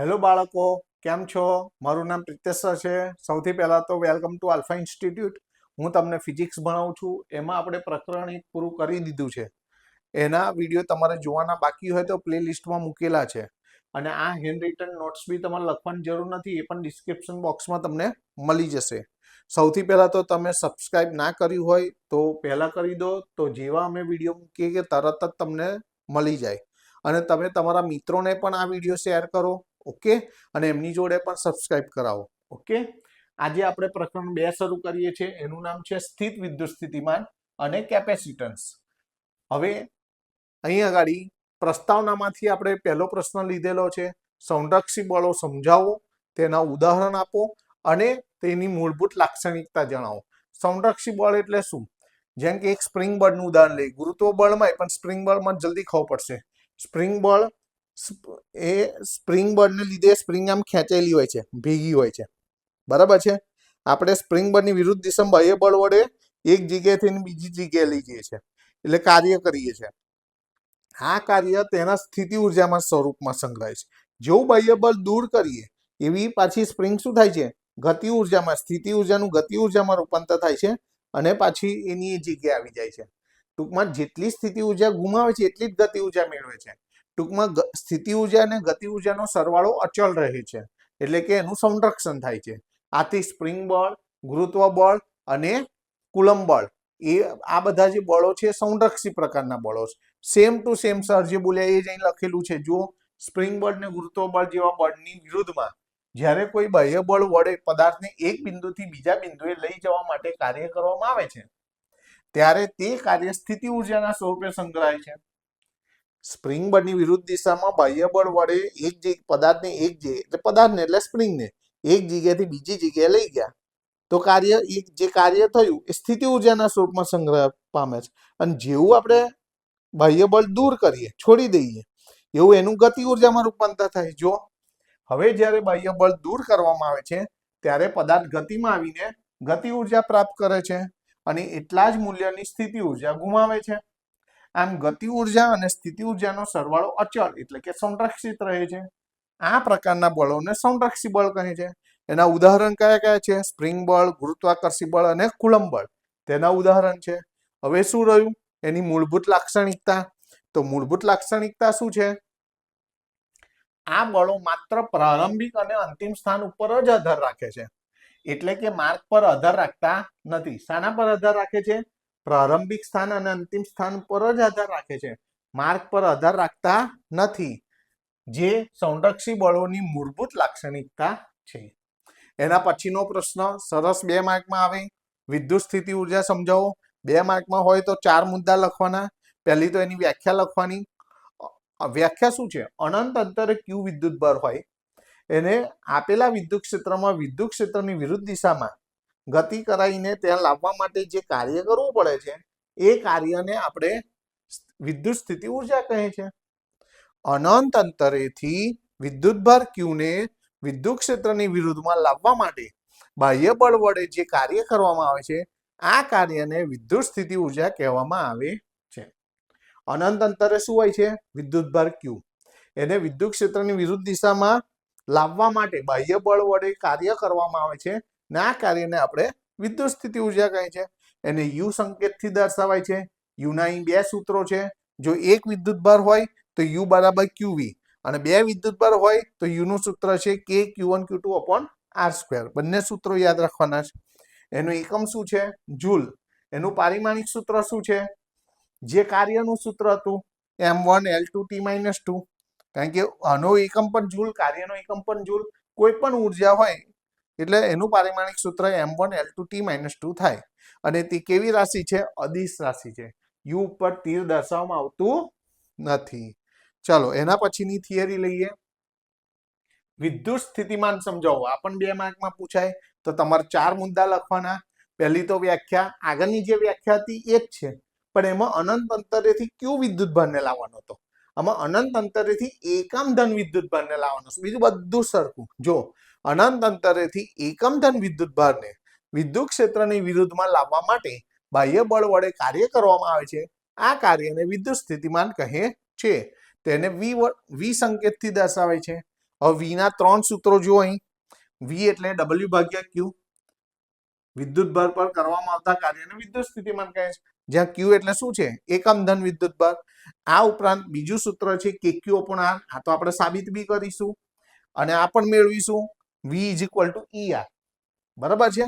Hello બાળકો, કેમ છો? મારું નામ પ્રિતેશ છે. સૌથી પહેલાં તો વેલકમ ટુ આલ્ફા ઇન્સ્ટિટ્યૂટ. હું તમને ફિઝિક્સ ભણાવું છું. એમાં આપણે પ્રકરણ એક પૂરું કરી દીધું છે. એના વીડિયો તમારે જોવાના બાકી હોય તો પ્લે લિસ્ટમાં મૂકેલા છે. અને આ હેન્ડ રિટર્ન નોટ્સ બી તમારે લખવાની જરૂર નથી. એ પણ ડિસ્ક્રિપ્શન બોક્સમાં તમને મળી જશે. સૌથી પહેલાં તો તમે સબસ્ક્રાઇબ ના કર્યું હોય તો પહેલાં કરી દો. તો જેવા અમે વીડિયો મૂકીએ કે તરત જ તમને મળી જાય. અને તમે તમારા મિત્રોને પણ આ વીડિયો શેર કરો. ઓકે? અને એમની જોડે પણ સબસ્ક્રાઇબ કરાવો. ઓકે? આજે આપણે પ્રકરણ બે શરૂ કરીએ છીએ. એનું નામ છે સ્થિત વિદ્યુત સ્થિતિમાન અને કેપેસિટન્સ હવે અહીં આગળ પ્રસ્તાવનામાંથી આપણે પહેલો પ્રશ્ન લીધેલો છે. સંરક્ષી બળો સમજાવો, તેના ઉદાહરણ આપો અને તેની મૂળભૂત લાક્ષણિકતા જણાવો. સંરક્ષી બળ એટલે શું? જેમ કે એક સ્પ્રિંગ બળનું ઉદાહરણ લઈ ગુરુત્વ બળમાં પણ સ્પ્રિંગ બળમાં જલ્દી ખબર પડશે. સ્પ્રિંગ બળ એ સ્પ્રિંગ બળને લીધે સ્પ્રિંગ આમ ખેંચેલી હોય છે, ભેગી હોય છે. બરાબર છે? આપણે સ્પ્રિંગ બળની વિરુદ્ધ દિશામાં બાહ્ય બળ વડે એક જગ્યાએથી બીજી જગ્યાએ લઈ જઈએ છીએ. એટલે કાર્ય કરીએ છીએ. આ કાર્ય તેના સ્થિતિ ઉર્જામાં સ્વરૂપમાં સંગ્રહાય છે. જેવું બાહ્ય બળ દૂર કરીએ, એવી પાછી સ્પ્રિંગ શું થાય છે? ગતિ ઉર્જામાં, સ્થિતિ ઉર્જાનું ગતિ ઉર્જામાં રૂપાંતર થાય છે અને પાછી એની એ જગ્યાએ આવી જાય છે. ટૂંકમાં જેટલી સ્થિતિ ઊર્જા ગુમાવે છે, એટલી જ ગતિ ઊર્જા મેળવે છે. ટૂંકમાં સ્થિતિ ઊર્જા અને ગતિ ઉર્જાનો સરવાળો અચળ રહે છે. એટલે કે એનું સંરક્ષણ થાય છે. આથી સ્પ્રિંગ બળ, ગુરુત્વ બળ અને કુલમ બળ એ આ બધા જે બળો છે સંરક્ષી પ્રકારના બળો છે. સેમ ટુ સેમ સર જે બોલ્યા એ જ અહીં લખેલું છે. જો સ્પ્રિંગ બળ ને ગુરુત્વ બળ જેવા બળની વિરુદ્ધમાં જ્યારે કોઈ બાહ્ય બળ વડે પદાર્થને એક બિંદુથી બીજા બિંદુએ લઈ જવા માટે કાર્ય કરવામાં આવે છે, ત્યારે તે કાર્ય સ્થિતિ ઉર્જાના સ્વરૂપે સંગ્રહાય છે. સ્પ્રિંગ બળની વિરુદ્ધ દિશામાં બાહ્ય બળ વડે એક જે પદાર્થને એક જે, એટલે પદાર્થને, એટલે સ્પ્રિંગને, એક જગ્યાએથી બીજી જગ્યાએ લઈ ગયા. તો કાર્ય, એક જે કાર્ય થયું એ સ્થિતિ ઉર્જાના સ્વરૂપમાં સંગ્રહ પામે છે. અને જેવું આપણે બાહ્ય બળ દૂર કરીએ, છોડી દઈએ, એવું એનું ગતિ ઉર્જામાં રૂપાંતર થાય. જો હવે જ્યારે બાહ્ય બળ દૂર કરવામાં આવે છે, ત્યારે પદાર્થ ગતિમાં આવીને ગતિ ઊર્જા પ્રાપ્ત કરે છે અને એટલા જ મૂલ્યની સ્થિતિ ઊર્જા ગુમાવે છે. આમ ગતિ ઊર્જા અને સ્થિતિ ઉર્જાનો સરવાળો અચળ એટલે કે સંરક્ષિત રહે છે. આ પ્રકારના બળોને સંરક્ષી બળ કહે છે. એના ઉદાહરણ કયા કયા છે? સ્પ્રિંગ બળ, ગુરુત્વાકર્ષી બળ અને કુલમ બળ. તેના ઉદાહરણ છે. હવે શું રહ્યું? એની મૂળભૂત લાક્ષણિકતા. તો મૂળભૂત લાક્ષણિકતા શું છે? આ બળો માત્ર પ્રારંભિક અને અંતિમ સ્થાન ઉપર જ આધાર રાખે છે. એટલે કે માર્ગ પર આધાર રાખતા નથી. શાના પર આધાર રાખે છે? પ્રારંભિક સ્થાન અને અંતિમ સ્થાન પર જ આધાર રાખે છે. માર્ગ પર આધાર રાખતા નથી, જે સંરક્ષી બળોની મૂળભૂત લાક્ષણિકતા છે. એના પછીનો પ્રશ્ન, સરસ બે માર્કમાં આવે, વિદ્યુત સ્થિતિ ઊર્જા સમજાવો. બે માર્કમાં હોય તો ચાર મુદ્દા લખવાના. પહેલી તો એની વ્યાખ્યા લખવાની. વ્યાખ્યા શું છે? અનંત અંતરે ક્યુ વિદ્યુત ભાર હોય, એને આપેલા વિદ્યુત ક્ષેત્રમાં વિદ્યુત ક્ષેત્રની વિરુદ્ધ દિશામાં ગતિ કરાવીને ત્યાં લાવવા માટે જે કાર્ય કરવું પડે છે, એ કાર્યને આપણે વિદ્યુત સ્થિતિ ઊર્જા કહે છે. અનંત અંતરેથી વિદ્યુતભાર ક્યુને વિદ્યુત ક્ષેત્રની વિરુદ્ધમાં લાવવા માટે બાહ્ય બળ વડે જે કાર્ય કરવામાં આવે છે, આ કાર્યને વિદ્યુત સ્થિતિ ઊર્જા કહેવામાં આવે છે. અનંત અંતરે શું હોય છે? વિદ્યુતભાર ક્યુ. એને વિદ્યુત ક્ષેત્રની વિરુદ્ધ દિશામાં લાવવા માટે બાહ્ય બળ વડે કાર્ય કરવામાં આવે છે ને આ કાર્યને આપણે વિદ્યુત સ્થિતિ ઊર્જા કહે છે? એને યુ સંકેતથી દર્શાવાય છે. યુના અહીં બે સૂત્રો છે. જો એક વિદ્યુતભાર હોય તો યુ બરાબર ક્યુવી અને બે વિદ્યુતભાર હોય તો યુનું સૂત્ર છે K Q one Q two upon R square બંને સૂત્રો યાદ રાખવાના છે. એનું એકમ શું છે? જૂલ. એનું પારિમાણિક સૂત્ર શું છે? જે કાર્યનું સૂત્ર હતું M one L two T minus two કારણ કે આનો એકમ પણ જૂલ, કાર્યનો એકમ પણ જૂલ. કોઈ પણ ઊર્જા હોય એટલે એનું પારિમાણિક સૂત્ર M one L two T minus two થાય. અને તે કેવી રાશિ છે? અદિશ રાશિ છે. યુ ઉપર તીર દર્શાવવામાં આવતું નથી. ચાલો, એના પછીની થિયરી લઈએ. વિદ્યુત સ્થિતિમાન સમજાવો. આ પણ બે માર્કમાં પૂછાય. તો તમારે ચાર મુદ્દા લખવાના. પહેલી તો વ્યાખ્યા. આગળની જે વ્યાખ્યા હતી એ જ છે. પણ એમાં અનંત અંતરેથી કયું વિદ્યુત ભારને લાવવાનો હતો? આમાં અનંત અંતરેથી એકમ ધન વિદ્યુત ભારને લાવવાનો બીજું બધું સરખું. જો અનંત અંતરેથી એકમ ધન વિદ્યુત ભારને વિદ્યુત ક્ષેત્રની વિરુદ્ધમાં લાવવા માટે બાહ્ય બળ વડે કાર્ય કરવામાં આવે છે. આ કાર્યને વિદ્યુત સ્થિતિમાન કહે છે. તેને વી વી સંકેતથી દર્શાવે છે. હવે વીના ત્રણ સૂત્રો જુઓ અહીં. વી એટલે ડબલ્યુ ભાગ્યા ક્યુ વિદ્યુત ભાર પર કરવામાં આવતા કાર્યને વિદ્યુત સ્થિતિમાન કહે છે. જ્યાં ક્યુ એટલે શું છે? એકમ ધન વિદ્યુત ભાર. આ ઉપરાંત બીજું સૂત્ર છે કે ક્યુ પણ આ તો આપણે સાબિત બી કરીશું. અને આ પણ મેળવીશું. V is equal to E R બરાબર છે?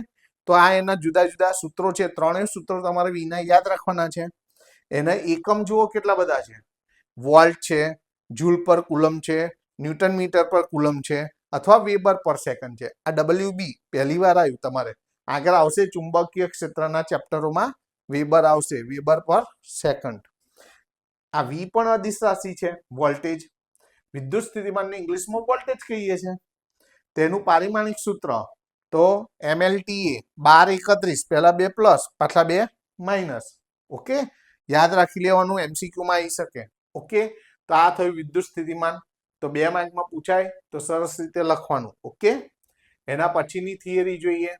તો આ એના જુદા જુદા સૂત્રો છે. ત્રણેય સૂત્રો તમારે વીના યાદ રાખવાના છે. એના એકમ જુઓ કેટલા બધા છે? વોલ્ટ છે, જૂલ પર કુલમ છે, ન્યૂટન મીટર પર કુલમ છે, અથવા વેબર પર સેકન્ડ છે. આ ડબલ્યુ બી પહેલી વાર આવ્યું તમારે. આગળ આવશે ચુંબકીય ક્ષેત્રના ચેપ્ટરોમાં વેબર આવશે, વેબર પર સેકન્ડ. આ વી પણ અદિશ રાશિ છે, વોલ્ટેજ. વિદ્યુત સ્થિતિમાનને ઇંગ્લિશમાં વોલ્ટેજ કહીએ છીએ. તેનું પારિમાણિક સૂત્ર તો એમએલટીએ બાર એકત્રીસ, પહેલા બે પ્લસ પાછલા બે માઇનસ ઓકે યાદ રાખી લેવાનું એમસીક્યુમાં આવી શકે. ઓકે તો આ થયું વિદ્યુત સ્થિતિમાન. તો બે માર્કમાં પૂછાય, તો સરસ રીતે લખવાનું. ઓકે એના પછીની થિયરી જોઈએ.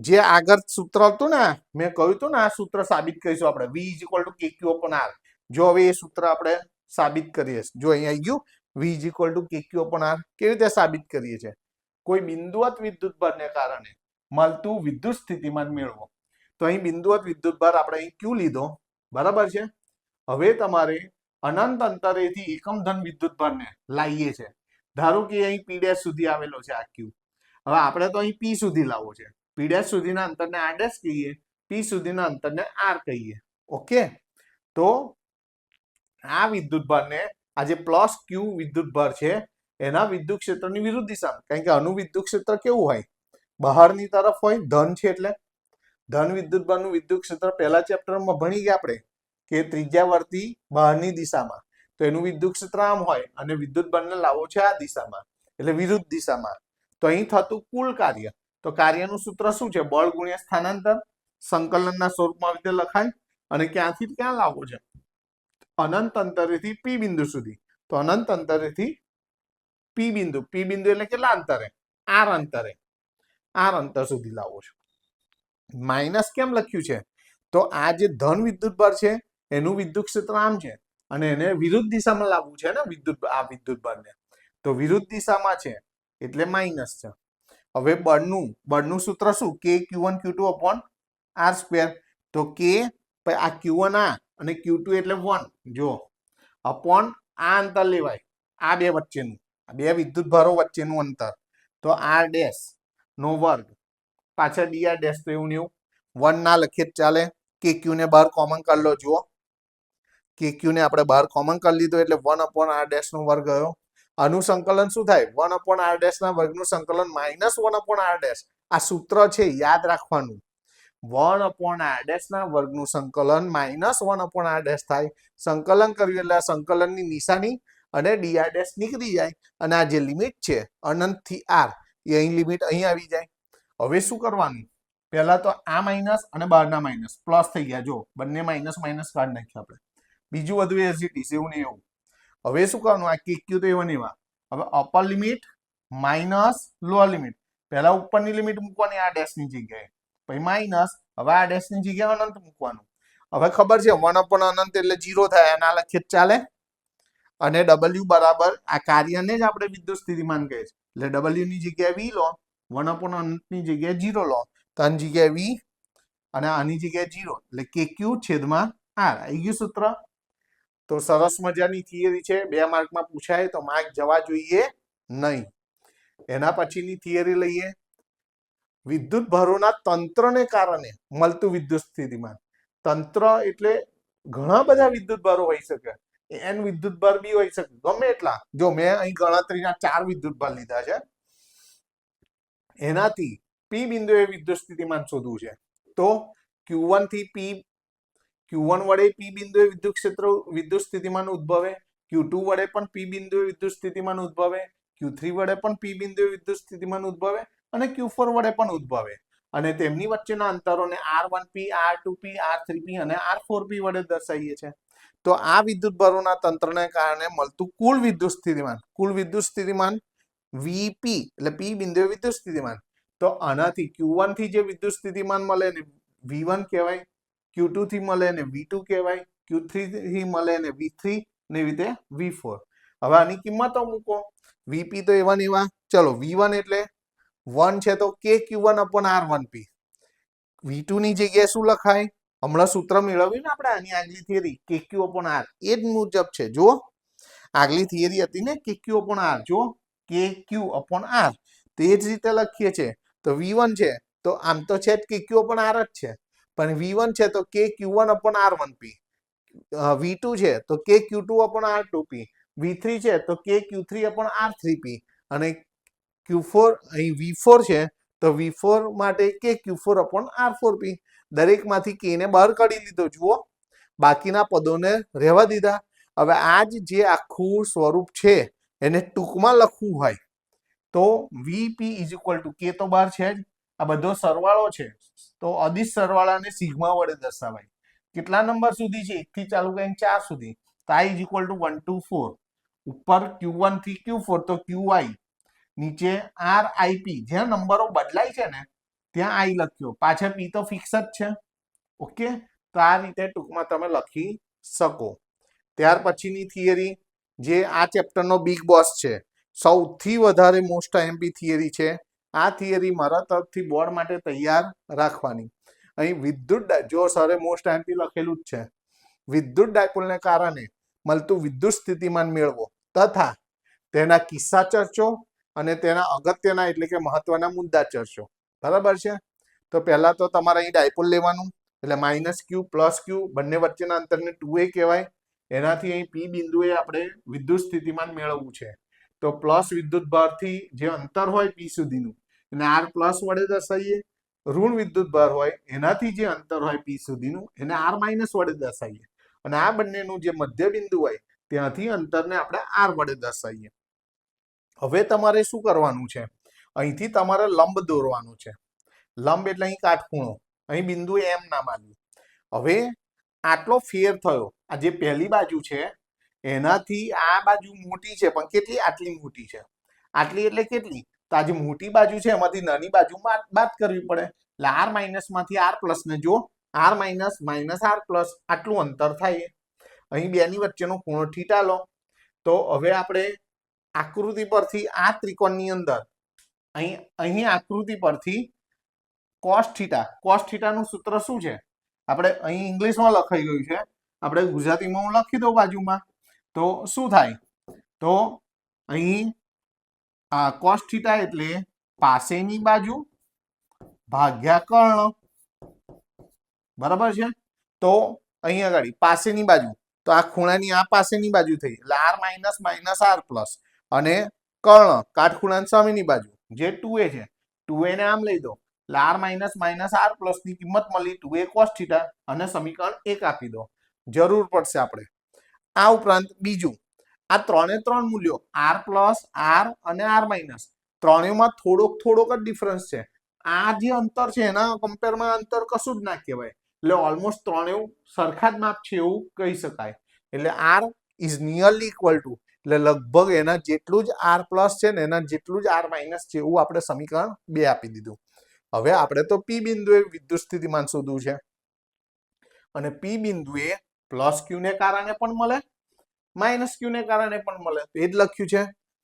જે આગળ સૂત્ર હતું ને, મેં કહ્યું હતું ને, આ સૂત્ર સાબિત કરીશું આપણે. V is equal to K Q upon R જો હવે એ સૂત્ર આપણે સાબિત કરીએ. જો અહીંયા આવી ગયું V is equal to K Q upon R કેવી રીતે સાબિત કરીએ છીએ? કોઈ બિંદુવત વિદ્યુત ભારને કારણે મળતું વિદ્યુત સ્થિતિમાન મેળવો. તો અહીં બિંદુવત વિદ્યુત ભાર આપણે અહીં ક્યુ લીધો? બરાબર છે? હવે તમારે અનંત અંતરેથી એકમ ધન વિદ્યુત ભારને લાવીએ છે. ધારો કે અહીં પી ડેશ સુધી આવેલો છે આ ક્યુ. હવે આપણે તો અહીં પી સુધી લાવવો છે. પી ડેશ સુધીના અંતરને આર ડેશ કહીએ પી સુધીના અંતરને આર કહીએ. ઓકે તો આ વિદ્યુત ભારને આ જે પ્લસ ક્યુ વિદ્યુત ભાર છે, એના વિદ્યુત ક્ષેત્રની વિરુદ્ધ દિશામાં કારણ કે આનું વિદ્યુત ક્ષેત્ર કેવું હોય? બહારની તરફ હોય, ધન છે એટલે. ધન વિદ્યુત ભારનું વિદ્યુત ક્ષેત્ર પહેલા ચેપ્ટરમાં ભણી ગયા આપણે, કે ત્રિજ્યાવર્તી બહારની દિશામાં. તો એનું વિદ્યુત ક્ષેત્ર આમ હોય, અને વિદ્યુત ભારને લાવો છે આ દિશામાં, એટલે વિરુદ્ધ દિશામાં. તો અહીં થતું કુલ કાર્ય. તો કાર્યનું સૂત્ર શું છે? બળ ગુણ્યા સ્થાનાંતર, સંકલનના સ્વરૂપમાં રીતે લખાય, અને ક્યાંથી ક્યાં લાવવો છે? અનંત અંતરેથી પી બિંદુ સુધી. તો અનંત અંતરેથી પી બિંદુ. પી બિંદુ એટલે કેટલા અંતરે? આર અંતરે. આર અંતર સુધી લાવો છો. માઇનસ કેમ લખ્યું છે? તો આ જે ધન વિદ્યુત ભાર છે, એનું વિદ્યુત ક્ષેત્ર આમ છે. અને એને વિરુદ્ધ દિશામાં લાવવું છે ને વિદ્યુત આ વિદ્યુત ભારને. તો વિરુદ્ધ દિશામાં છે, એટલે માઇનસ છે. હવે બળનું બળનું સૂત્ર શું? K Q one Q two upon R square તો કે આ ક્યુ વન આ અને ક્યુ ટુ એટલે વન જો અપોન આ અંતર લેવાય. આ બે વચ્ચેનું. આ બે વિદ્યુત ભારો વચ્ચેનું અંતર. તો આર ડેશ નો વર્ગ. પાછળ ડીઆર ડેશ તો એવું ને વન ના લખીએ ચાલે. કે ક્યુ ને બહાર કોમન કરી લો, જુઓ. કે ક્યુને આપણે બહાર કોમન કરી લીધો એટલે વન અપોન આર ડેશ નો વર્ગ ગયો. આનું સંકલન શું થાય? વન અપોન આર ડેશ ના વર્ગનું સંકલન minus one upon R dash આ સૂત્ર છે, યાદ રાખવાનું. વન અપોન આર ડેશ ના વર્ગનું સંકલન minus one upon R dash થાય. સંકલન કર્યું એટલે આ સંકલનની નિશાની અને ડી આર ડેશ નીકળી જાય. અને આ જે લિમિટ છે અનંતથી આર, એ અહીં લિમિટ અહીં આવી જાય. હવે શું કરવાનું? પહેલા તો આ માઇનસ અને બહારના માઇનસ, પ્લસ થઈ ગયા. જો, બંને માઇનસ માઇનસ કાઢ નાખ્યા આપણે. બીજું બધું એસિટીસ એવું ને એવું. હવે શું કરવાનું? આ કેક્યુ તો એવા ને એવા. હવે upper limit minus lower limit પહેલા ઉપરની લિમિટ મૂકવાની, આ ડેશની જગ્યાએ. પછી માઇનસ હવે આ ડેશની જગ્યાએ અનંત મૂકવાનું. હવે ખબર છે વન અપોન અનંત એટલે જીરો થાય, એના લખીએ ચાલે. અને ડબલ્યુ બરાબર આ કાર્યને જ આપણે વિદ્યુત સ્થિતિમાન કહે છે. એટલે ડબલ્યુ ની જગ્યાએ વી લો વન અપોન અનંતની જગ્યાએ જીરો લો, તો આની જગ્યાએ વી અને આની જગ્યાએ જીરો એટલે કે ક્યુ છેદમાં આર આવી ગયું સૂત્ર. તો સરસ મજાની થિયરી છે. બે માર્કમાં પૂછાય તો માર્ક જવા જોઈએ નહીં. એના પછીની થિયરી લઈએ. વિદ્યુત ભારોના તંત્રને કારણે મળતું વિદ્યુત સ્થિતિમાન. તંત્ર એટલે ઘણા બધા વિદ્યુત ભારો હોઈ શકે. એન વિદ્યુત ભાર બી હોઈ શકે. ગમે એટલા. જો મેં અહીં ગણતરીના ચાર વિદ્યુત ભાર લીધા છે. એનાથી પી બિંદુએ વિદ્યુત સ્થિતિમાન શોધવું છે. તો ક્યુ વનથી પી ક્યુ વન વડે પી બિંદુએ વિદ્યુત ક્ષેત્ર, વિદ્યુત સ્થિતિમાન ઉદ્ભવે. ક્યુ ટુ વડે પણ પી બિંદુએ વિદ્યુત સ્થિતિમાન ઉદ્ભવે. ક્યુ થ્રી વડે પણ પી બિંદુએ વિદ્યુત સ્થિતિમાન ઉદ્ભવે. અને ક્યુ ફોર વડે પણ ઉદ્ભવે. અને તેમની વચ્ચેના અંતરોને R one P R two P R three P અને આર ફોર પી વડે દર્શાવીએ છીએ. તો આ વિદ્યુત ભરોના તંત્રને કારણે મળતું કુલ વિદ્યુત સ્થિતિમાન, કુલ વિદ્યુત સ્થિતિમાન વીપી એટલે પી બિંદુએ વિદ્યુત સ્થિતિમાન. તો આનાથી ક્યુ વનથી જે વિદ્યુત સ્થિતિમાન મળે ને વી વન કહેવાય ક્યુ ટુ થી મળે ને વી ટુ કહેવાય ક્યુ થ્રી થી મળે ને વી થ્રી ને રીતે વી ફોર હવે આની કિંમતો મૂકો. વીપી તો એવા ને એવા. ચલો વી વન એટલે વન છે તો K Q one upon R one P V two ની જગ્યાએ શું લખાય? હમણાં સૂત્ર મેળવ્યું ને આપણે આની આગલી થિયરી કે ક્યુ અપોન આર એ જ મુજબ છે. જો આગલી થિયરી હતી ને કે ક્યુ અપોન આર જો કે ક્યુ અપોન આર તે જ રીતે લખીએ છીએ. તો વી વન છે તો આમ તો છે જ કે ક્યુ અપોન આર જ છે. પણ વી વન છે તો K Q one upon R one P V two છે તો K Q two upon R two P V three છે તો K Q three upon R three P અને ક્યુ ફોર અહીં વી ફોર છે, તો વી ફોર માટે K Q four upon R four P દરેકમાંથી K ને બહાર કાઢી લીધો, જુઓ. બાકીના પદોને રહેવા દીધા. હવે આ જ આખું સ્વરૂપ છે, એને ટૂંકમાં લખવું હોય. તો વીપી ઇઝ ઇક્વલ ટુ કે તો બહાર છે જ. આ બધો સરવાળો છે. તો અદિશ સરવાળાને સિગ્મા વડે દર્શાવાય. કેટલા નંબર સુધી છે? એકથી ચાલુ કરીને ચાર સુધી. તો આ is equal to one two four ઉપર ક્યુ વનથી ક્યુ ફોર તો ક્યુ આઈ નીચે આર આઈપી જ્યાં નંબરો બદલાય છે ને, ત્યાં આઈ લખ્યો. પાછળ પી તો ફિક્સ જ છે. ઓકે? તો આ રીતે ટૂંકમાં તમે લખી શકો. ત્યાર પછીની થિયરી જે આ ચેપ્ટરનો બિગ બોસ છે, સૌથી વધારે મોસ્ટ આઈએમપી થિયરી છે. આ થિયરી મારા તરફથી બોર્ડ માટે તૈયાર રાખવાની. અહીં વિદ્યુત જો સરે મોસ્ટ આઈએમપી લખેલું જ છે, વિદ્યુત ડાયપોલને કારણે મળતું વિદ્યુત સ્થિતિમાન મેળવો તથા તેના કિસ્સા ચર્ચો અને તેના અગત્યના એટલે કે મહત્વના મુદ્દા ચર્ચો બરાબર છે? તો પહેલા તો તમારે અહીં ડાયપોલ લેવાનું, એટલે માઇનસ ક્યુ પ્લસ ક્યુ બંને વચ્ચેના અંતરને ટુ એ કહેવાય. એનાથી અહીં પી બિંદુએ આપણે વિદ્યુત સ્થિતિમાન મેળવવું છે. તો પ્લસ વિદ્યુત ભારથી જે અંતર હોય પી સુધીનું, એને આર પ્લસ વડે દર્શાવીએ. ઋણ વિદ્યુત ભાર હોય, એનાથી જે અંતર હોય પી સુધીનું, એને આર માઇનસ વડે દર્શાવીએ. અને આ બંનેનું જે મધ્ય બિંદુ હોય, ત્યાંથી અંતરને આપણે આર વડે દર્શાવીએ. હવે તમારે શું કરવાનું છે? અહીંથી તમારે લંબ દોરવાનું છે. લંબ એટલે અહીં કાટખૂણો. અહીં બિંદુ એમ નામ આવ્યું હવે આટલો ફેર થયો. આ જે પહેલી બાજુ છે, એનાથી આ બાજુ મોટી છે, પણ કેટલી? આટલી મોટી છે. આટલી એટલે કેટલી? તો આ જે મોટી બાજુ છે, એમાંથી નાની બાજુ બાદ કરવી પડે. એટલે આર માઇનસમાંથી આર પ્લસ ને જો R minus minus R plus આટલું અંતર થાય. અહીં બેની વચ્ચેનો ખૂણો થીટા લો. તો હવે આપણે આકૃતિ પરથી આ ત્રિકોણની અંદર, અહીં અહીં આકૃતિ પરથી કોસ થીટા કોસ સૂત્ર શું છે? આપણે અહીં ઇંગ્લિશમાં લખાઈ ગયું છે. આપણે ગુજરાતીમાં હું લખી દઉં બાજુમાં. તો શું થાય? તો અહીં આ કોસ એટલે પાસેની બાજુ ભાગ્યા કર્ણ. બરાબર છે? તો અહીં આગળ, પાસેની બાજુ. તો આ ખૂણાની આ પાસેની બાજુ થઈ. એટલે R minus minus R plus અને કર્ણ કાટખૂણાની સામેની બાજુ, જે ટુ એ છે. ટુ ને આમ લઈ દો. એટલે આર માઇનસ માઇનસ આર પ્લસની કિંમત મળી ટુ એ કોસ થીટા અને સમીકરણ એક આપી દો. જરૂર પડશે આપણે. આ ઉપરાંત બીજું, આ ત્રણે ત્રણ મૂલ્યો, આર પ્લસ આર અને આર માઇનસ, ત્રણેયમાં થોડોક થોડોક જ ડિફરન્સ છે. આ જે અંતર છે, એના કમ્પેરમાં અંતર કશું જ ના કહેવાય. એટલે ઓલમોસ્ટ ત્રણેય સરખા જ માપ છે એવું કહી શકાય. એટલે R is nearly equal to એટલે લગભગ એના જેટલું જ આર પ્લસ છે ને એના જેટલું જ આર માઇનસ છે એવું આપણે સમીકરણ બે આપી દીધું. હવે આપણે તો પી બિંદુએ વિદ્યુત સ્થિતિમાન શોધવું છે. અને પી બિંદુએ પ્લસ ક્યુ ને કારણે પણ મળે માઇનસ ક્યુ ને કારણે પણ મળે. તો એ જ લખ્યું છે.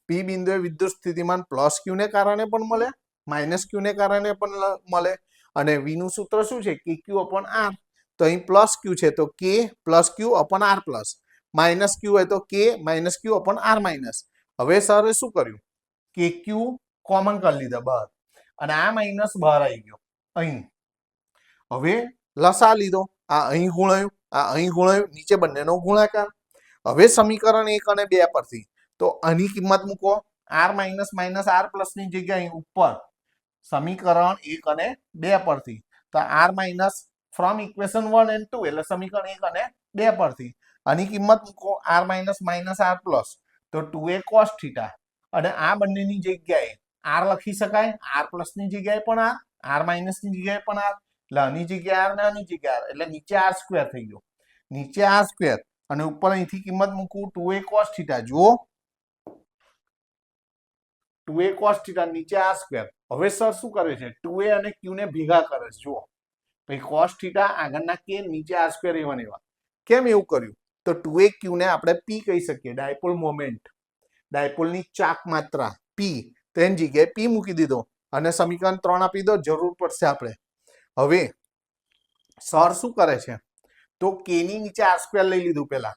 પી બિંદુએ વિદ્યુત સ્થિતિમાન પ્લસ ક્યુ ને કારણે પણ મળે માઇનસ ક્યુ ને કારણે પણ મળે. અને વી નું સૂત્ર શું છે? કે ક્યુ અપોન આર તો અહીં પ્લસ ક્યુ છે. તો K plus Q upon R plus minus Q હોય તો K minus Q upon R minus હવે સરે શું કર્યું? કે ક્યુ કોમન કરી લીધા બહાર અને આ માઇનસ બહાર આવી ગયો. અહીં. હવે લસા લીધો. આ અહીં ગુણાયું, આ અહીં ગુણાયું, નીચે બંનેનો ગુણાકાર. હવે સમીકરણ એક અને બે પરથી. તો આની કિંમત મૂકો. આર માઇનસ માઇનસ આર પ્લસની જગ્યાએ ઉપર. સમીકરણ એક અને બે પરથી. તો R minus from equation one and two એટલે સમીકરણ એક અને બે પરથી. આની કિંમત મૂકો R minus minus R plus તો ટુ એ કોસ થીટા અને આ બંનેની જગ્યાએ આર લખી શકાય. આર પ્લસની જગ્યાએ પણ આર આર માઇનસની જગ્યાએ પણ આર એટલે આની જગ્યાએ આર ને આની જગ્યાએ આર એટલે નીચે આર સ્ક્વેર થઈ ગયો. નીચે આર સ્ક્વેર અને ઉપર અહીંથી કિંમત મૂકું ટુ એ કોસ થીટા જુઓ. ટુ એ કોસ થીટા નીચે આર સ્ક્વેર હવે સર શું કરે છે? ટુ એ અને ક્યુ ને ભેગા કરે છે. જુઓ. પછી કોસ થીટા આગળના કે નીચે આર સ્ક્વેર એવા એવા કેમ એવું કર્યું? તો ટુ એ ક્યુ ને આપણે પી કહી શકીએ, ડાયપોલ મોમેન્ટ. ડાયપોલની ચાક માત્રા પી તો એની જગ્યાએ પી મૂકી દીધો અને સમીકરણ ત્રણ આપી દો, જરૂર પડશે આપણે. હવે, સર શું કરે છે? તો કેની નીચે આર લઈ લીધું પેલા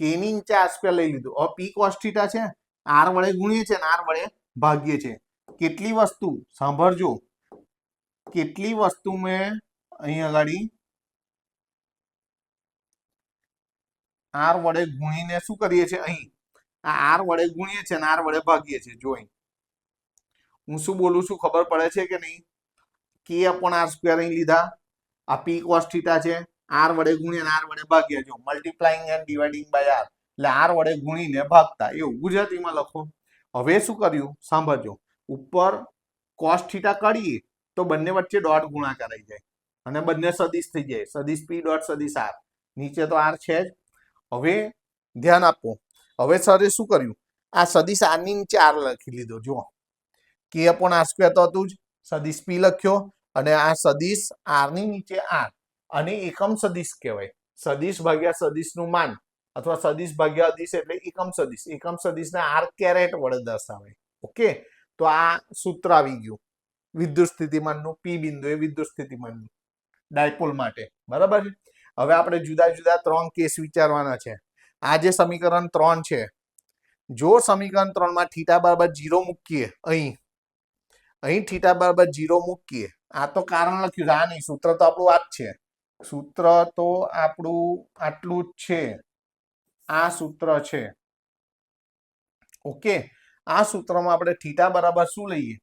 કેની નીચે આર લઈ લીધું. હવે પી કોસ્ટિટા છે આર વડે ગુણીએ છે અને આર વડે ભાગીએ છે. કેટલી વસ્તુ, સાંભળજો. કેટલી વસ્તુ મેં અહીં આગળ આર વડે ગુણીને શું કરીએ છીએ અહીં? આ આર વડે ગુણીએ છીએ અને આર વડે ભાગીએ છીએ. જો અહીં હું શું બોલું છું ખબર પડે છે કે નહીં? કે પણ આર સ્ક્વેર અહીં લીધા. આ પી કોસ થીટા છે. આર વડે ગુણીએ આર વડે ભાગીએ જો multiplying and dividing by R એટલે આર વડે ગુણીને ભાગતા. એવું ગુજરાતીમાં લખો. હવે શું કર્યું? સાંભળજો. ઉપર કોસ થીટા કરીએ તો બંને વચ્ચે ડોટ ગુણાકાર આવી જાય. અને બંને સદીશ થઈ જાય. સદીશ પી ડોટ સદીશ આર નીચે તો આર છે જ. હવે ધ્યાન આપો. હવે સરે શું કર્યું? આ સદીશ આની નીચે આર લખી લીધો, જુઓ. કે પણ આર સ્ક્વેર તો હતું જ. સદીશ પી લખ્યો અને આ સદીશ આરની નીચે આર. અને એકમ સદીશ કહેવાય. સદીશ ભાગ્યા સદીશનું માન અથવા સદીશ ભાગ્યા અદીશ એટલે એકમ સદીશ. એકમ સદીશને આર કેરેટ વડે દર્શાવે. ઓકે? તો આ સૂત્ર આવી ગયું. વિદ્યુત સ્થિતિમાનનું પી બિંદુ એ વિદ્યુત સ્થિતિમાનનું. ડાયપોલ માટે. બરાબર છે? હવે આપણે જુદા જુદા ત્રણ કેસ વિચારવાના છે. આ જે સમીકરણ ત્રણ છે, જો સમીકરણ ત્રણમાં થીટા બરાબર જીરો મૂકીએ, અહીં અહીં થીટા બરાબર જીરો મૂકીએ, આ તો કારણ લખ્યું છે, આ નહીં, સૂત્ર તો આપણું આ જ છે. સૂત્ર તો આપણું આટલું જ છે. આ સૂત્ર છે. ઓકે? આ સૂત્રમાં આપણે થીટા બરાબર શું લઈએ?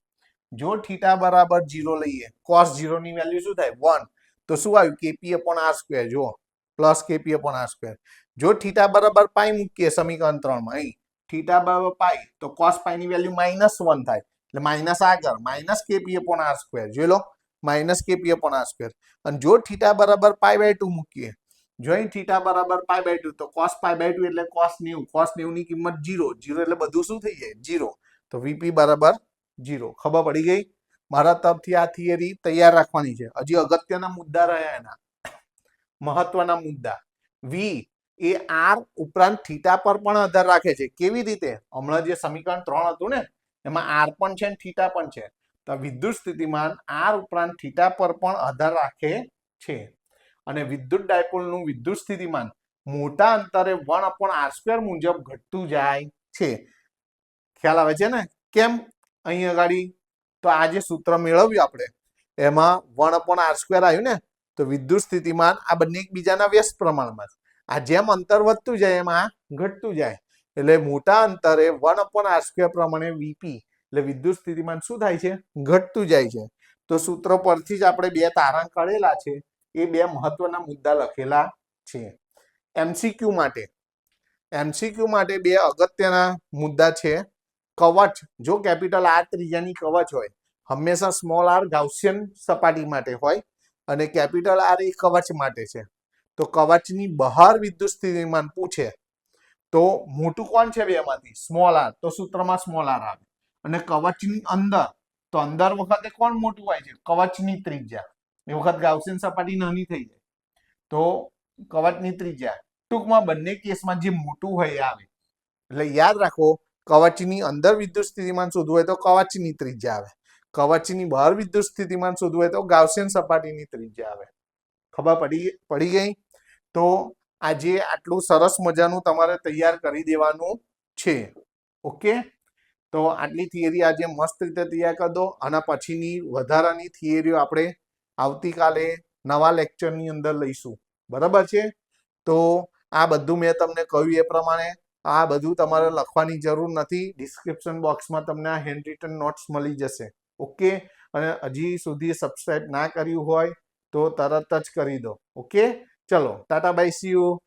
જો થીટા બરાબર જીરો લઈએ કોસ જીરો ની વેલ્યુ શું થાય? વન. તો શું આવ્યું? K P upon R square જો plus K P upon R square જો થીટા બરાબર પાઈ મૂકીએ સમીકરણ ત્રણમાં, અહીં. થીટા બરાબર પાઈ તો કોસ પાઈ ની વેલ્યુ માઇનસ વન થાય. એટલે માઇનસ આગળ minus K P upon R square જોઈ લો minus K P upon R square અને જો થીટા બરાબર પાઈ બાય ટુ મૂકીએ, જો અહીં થીટા બરાબર પાઈ બાય ટુ તો કોસ પાઈ બાય ટુ એટલે કોસ નેવું. કોસ નેવું ની કિંમત જીરો જીરો એટલે બધું શું થઈ જાય? જીરો તો વીપી બરાબર જીરો ખબર પડી ગઈ? મારા તરફથી આ થિયરી તૈયાર રાખવાની છે. હજી અગત્યના મુદ્દા રહ્યા એના. મહત્વના મુદ્દા. વી એ આર ઉપરાંત થીટા પર પણ આધાર રાખે છે. કેવી રીતે? હમણાં જે સમીકરણ ત્રણ હતું ને, એમાં આર પણ છે ને થીટા પણ છે. તો વિદ્યુત સ્થિતિમાન આર ઉપરાંત થીટા પર પણ આધાર રાખે છે. અને વિદ્યુત ડાયપોલનું વિદ્યુત સ્થિતિમાન મોટા અંતરે વન અપોન આર સ્ક્વેર મુજબ ઘટતું જાય છે. ખ્યાલ આવે છે ને? કેમ? અહીં આગળ તો આ જે સૂત્ર મેળવ્યું આપણે, એમાં વન અપોન આર સ્ક્વેર આવ્યું ને, તો વિદ્યુત સ્થિતિમાન આ બંને એકબીજાના વ્યસ્ત પ્રમાણમાં. આ જેમ અંતર વધતું જાય, એમ આ ઘટતું જાય. એટલે મોટા અંતરે વન અપોન આર સ્ક્વેર પ્રમાણે વીપી એટલે વિદ્યુત સ્થિતિમાન શું થાય છે? ઘટતું જાય છે. તો સૂત્ર પરથી જ આપણે બે તારણ કરેલા છે. એ બે મહત્વના મુદ્દા લખેલા છે. એમસીક્યુ માટે એમસીક્યુ માટે બે અગત્યના મુદ્દા છે. કવચ, જો કેપિટલ આર ત્રિજ્યાની કવચ હોય, હંમેશા સ્મોલ આર ગાઉસિયન સપાટી માટે હોય અને કેપિટલ આર એ કવચ માટે છે. તો કવચની બહાર વિદ્યુત સ્થિતિમાન પૂછે તો મોટું કોણ છે બેમાંથી સ્મોલ આર. તો સૂત્રમાં સ્મોલ આર આવે. અને કવચની અંદર, તો અંદર વખતે કોણ મોટું હોય છે? કવચની ત્રિજ્યા. એ વખત ગાઉસિયન સપાટી નાની થઈ જાય. તો કવચની ત્રિજ્યા. ટૂંકમાં બંને કેસમાં જે મોટું હોય એ આવે. એટલે યાદ રાખો કવચની અંદર વિદ્યુત સ્થિતિમાન શોધવું હોય તો કવચની ત્રિજ્યા આવે. કવચની બહાર વિદ્યુત સ્થિતિમાન શોધવું હોય તો ગાવસિયન સપાટીની ત્રિજ્યા આવે. ખબર પડી પડી ગઈ? તો આજે આટલું સરસ મજાનું તમારે તૈયાર કરી દેવાનું છે. ઓકે? તો આટલી થિયરી આજે મસ્ત રીતે તૈયાર કરી દો આના પછીની વધારાની થિયરીઓ આપણે આવતીકાલે નવા લેક્ચરની અંદર લઈશું. બરાબર છે? તો આ બધું મેં તમને કહ્યું એ પ્રમાણે આ બધું તમારે લખવાની જરૂર નથી. ડિસ્ક્રિપ્શન બોક્સમાં તમને આ હેન્ડ રિટન નોટ્સ મળી જશે. ઓકે? અને હજી સુધી સબસ્ક્રાઈબ ના કર્યું હોય તો તરત જ કરી દો. ઓકે? ચલો ટાટા બાય સી યુ